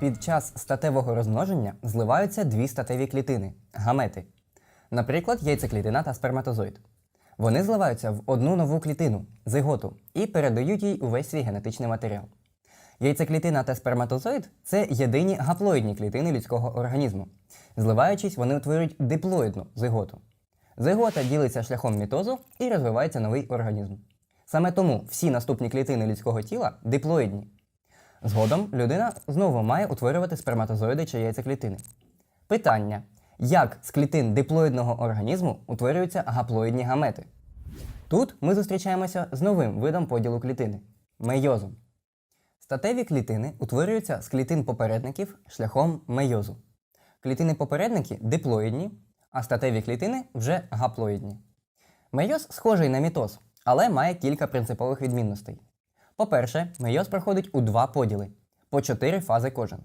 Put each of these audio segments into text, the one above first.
Під час статевого розмноження зливаються дві статеві клітини гамети. Наприклад, яйцеклітина та сперматозоїд. Вони зливаються в одну нову клітину зиготу і передають їй увесь свій генетичний матеріал. Яйцеклітина та сперматозоїд це єдині гаплоїдні клітини людського організму. Зливаючись, вони утворюють диплоїдну зиготу. Зигота ділиться шляхом мітозу і розвивається новий організм. Саме тому всі наступні клітини людського тіла диплоїдні. Згодом людина знову має утворювати сперматозоїди чи яйцеклітини. Питання: як з клітин диплоїдного організму утворюються гаплоїдні гамети? Тут ми зустрічаємося з новим видом поділу клітини мейозом. Статеві клітини утворюються з клітин попередників шляхом мейозу. Клітини попередники диплоїдні, а статеві клітини вже гаплоїдні. Мейоз схожий на мітоз, але має кілька принципових відмінностей. По-перше, мейоз проходить у два поділи по чотири фази кожен.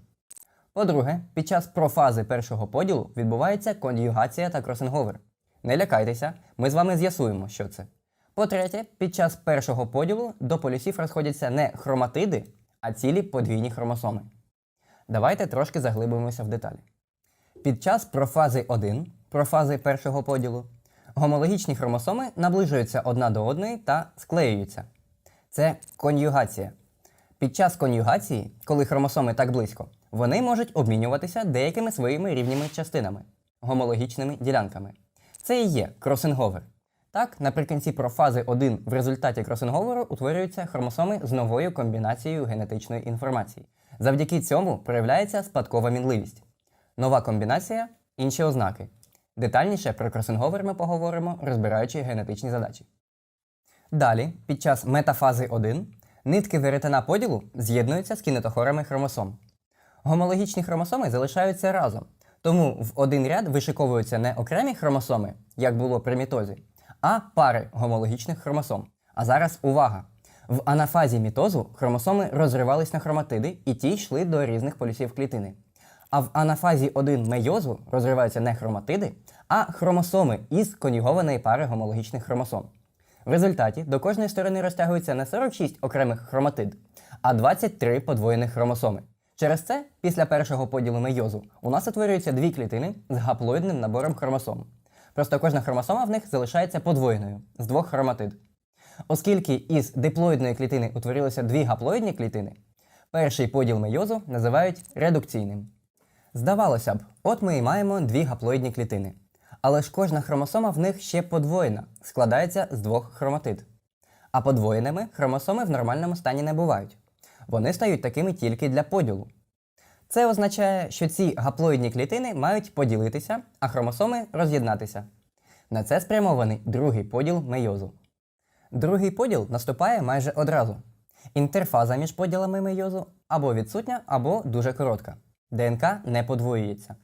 По-друге, під час профази першого поділу відбувається кон'югація та кросинговер. Не лякайтеся, ми з вами з'ясуємо, що це. По-третє, під час першого поділу до полюсів розходяться не хроматиди, а цілі подвійні хромосоми. Давайте трошки заглибимося в деталі. Під час профази 1, профази першого поділу, гомологічні хромосоми наближуються одна до одної та склеюються. Це кон'югація. Під час кон'югації, коли хромосоми так близько, вони можуть обмінюватися деякими своїми рівніми частинами, гомологічними ділянками. Це і є кросинговер. Так, наприкінці профази 1 в результаті кросинговору утворюються хромосоми з новою комбінацією генетичної інформації. Завдяки цьому проявляється спадкова мінливість. Нова комбінація інші ознаки. Детальніше про кросинговер ми поговоримо, розбираючи генетичні задачі. Далі, під час метафази 1, нитки веретена поділу з'єднуються з кінетохорами хромосом. Гомологічні хромосоми залишаються разом, тому в один ряд вишиковуються не окремі хромосоми, як було при мітозі, а пари гомологічних хромосом. А зараз увага! В анафазі мітозу хромосоми розривались на хроматиди і ті йшли до різних полюсів клітини. А в анафазі 1 мейозу розриваються не хроматиди, а хромосоми із конюгованої пари гомологічних хромосом. В результаті до кожної сторони розтягується не 46 окремих хроматид, а 23 подвоєних хромосоми. Через це, після першого поділу мейозу, у нас утворюються дві клітини з гаплоїдним набором хромосом. Просто кожна хромосома в них залишається подвоєною з двох хроматид. Оскільки із диплоїдної клітини утворилися дві гаплоїдні клітини, перший поділ мейозу називають редукційним. Здавалося б, от ми і маємо дві гаплоїдні клітини. Але ж кожна хромосома в них ще подвоєна, складається з двох хроматид. А подвоєними хромосоми в нормальному стані не бувають. Вони стають такими тільки для поділу. Це означає, що ці гаплоїдні клітини мають поділитися, а хромосоми роз'єднатися. На це спрямований другий поділ мейозу. Другий поділ наступає майже одразу. Інтерфаза між поділами мейозу або відсутня, або дуже коротка. ДНК не подвоюється.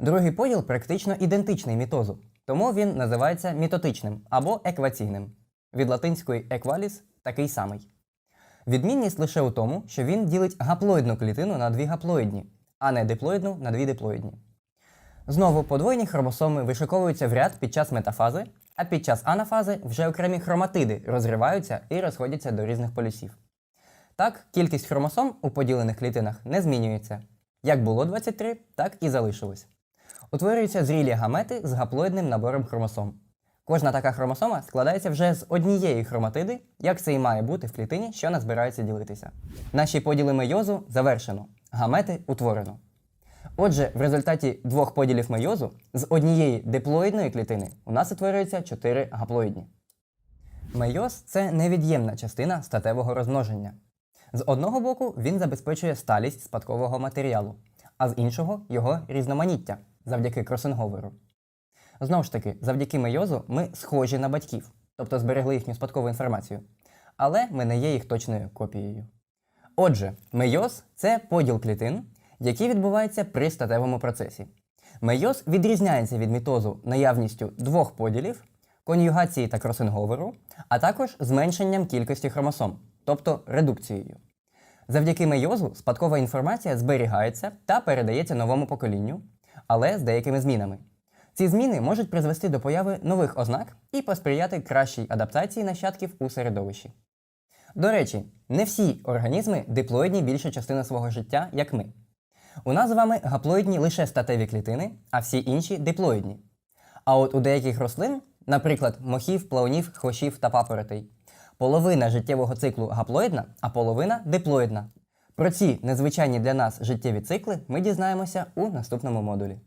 Другий поділ практично ідентичний мітозу, тому він називається мітотичним або екваційним. Від латинської екваліс такий самий. Відмінність лише у тому, що він ділить гаплоїдну клітину на дві гаплоїдні, а не диплоїдну на дві диплоїдні. Знову подвоєні хромосоми вишиковуються в ряд під час метафази, а під час анафази вже окремі хроматиди розриваються і розходяться до різних полюсів. Так, кількість хромосом у поділених клітинах не змінюється. Як було 23, так і залишилось. Утворюються зрілі гамети з гаплоїдним набором хромосом. Кожна така хромосома складається вже з однієї хроматиди, як це і має бути в клітині, що не збирається ділитися. Наші поділи мейозу завершено, гамети утворено. Отже, в результаті двох поділів мейозу з однієї диплоїдної клітини у нас утворюється чотири гаплоїдні. Мейоз це невід'ємна частина статевого розмноження. З одного боку, він забезпечує сталість спадкового матеріалу, а з іншого його різноманіття завдяки кросинговеру. Знову ж таки, завдяки мейозу ми схожі на батьків, тобто зберегли їхню спадкову інформацію, але ми не є їх точною копією. Отже, мейоз це поділ клітин, який відбувається при статевому процесі. Мейоз відрізняється від мітозу наявністю двох поділів, кон'югації та кросинговеру, а також зменшенням кількості хромосом, тобто редукцією. Завдяки мейозу спадкова інформація зберігається та передається новому поколінню, але з деякими змінами. Ці зміни можуть призвести до появи нових ознак і посприяти кращій адаптації нащадків у середовищі. До речі, не всі організми диплоїдні більшу частину свого життя, як ми. У нас з вами гаплоїдні лише статеві клітини, а всі інші диплоїдні. А от у деяких рослин, наприклад, мохів, плавнів, хвощів та папоротей, половина життєвого циклу гаплоїдна, а половина диплоїдна. Про ці незвичайні для нас життєві цикли ми дізнаємося у наступному модулі.